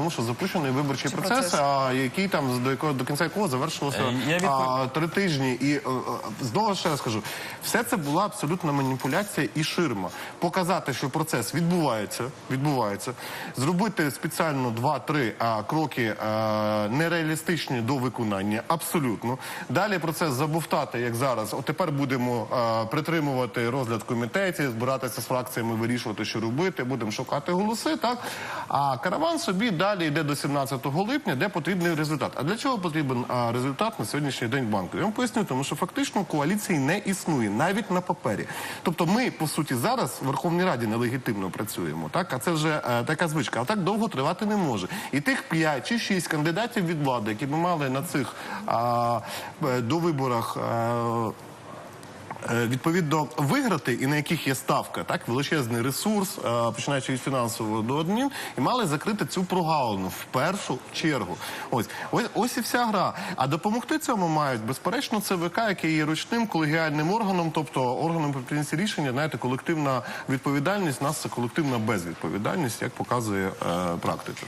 тому що запущений виборчий процес, процес? а який там до якого до кінця якого завершилося Е, а, три тижні. І е, е, знову ще раз скажу, все це була абсолютна маніпуляція і ширма. Показати, що процес відбувається, відбувається, зробити спеціально два-три кроки нереалістичні до виконання, абсолютно. Далі процес забовтати, як зараз. От тепер будемо притримувати розгляд комітетів, збиратися з фракціями, вирішувати, що робити, будемо шукати голоси. Так а караван собі далі йде до 17 липня, де потрібний результат. А для чого потрібен а, результат на сьогоднішній день банку? Я вам поясню, тому що фактично коаліції не існує навіть на папері. Тобто, ми по суті зараз в Верховній Раді нелегітимно працюємо. Так, а це вже е, така звичка. А так довго тривати не може. І тих 5 чи 6 кандидатів від влади, які б мали на цих а, е, довиборах. е, Е, Відповідно, виграти і на яких є ставка, так величезний ресурс, е, починаючи від фінансового до адмін, і мали закрити цю прогалину в першу чергу. Ось ось ось і вся гра. А допомогти цьому мають безперечно ЦВК, який є ручним колегіальним органом, тобто органом по прийняття рішення. Знаєте, колективна відповідальність нас це колективна безвідповідальність, як показує е, практика.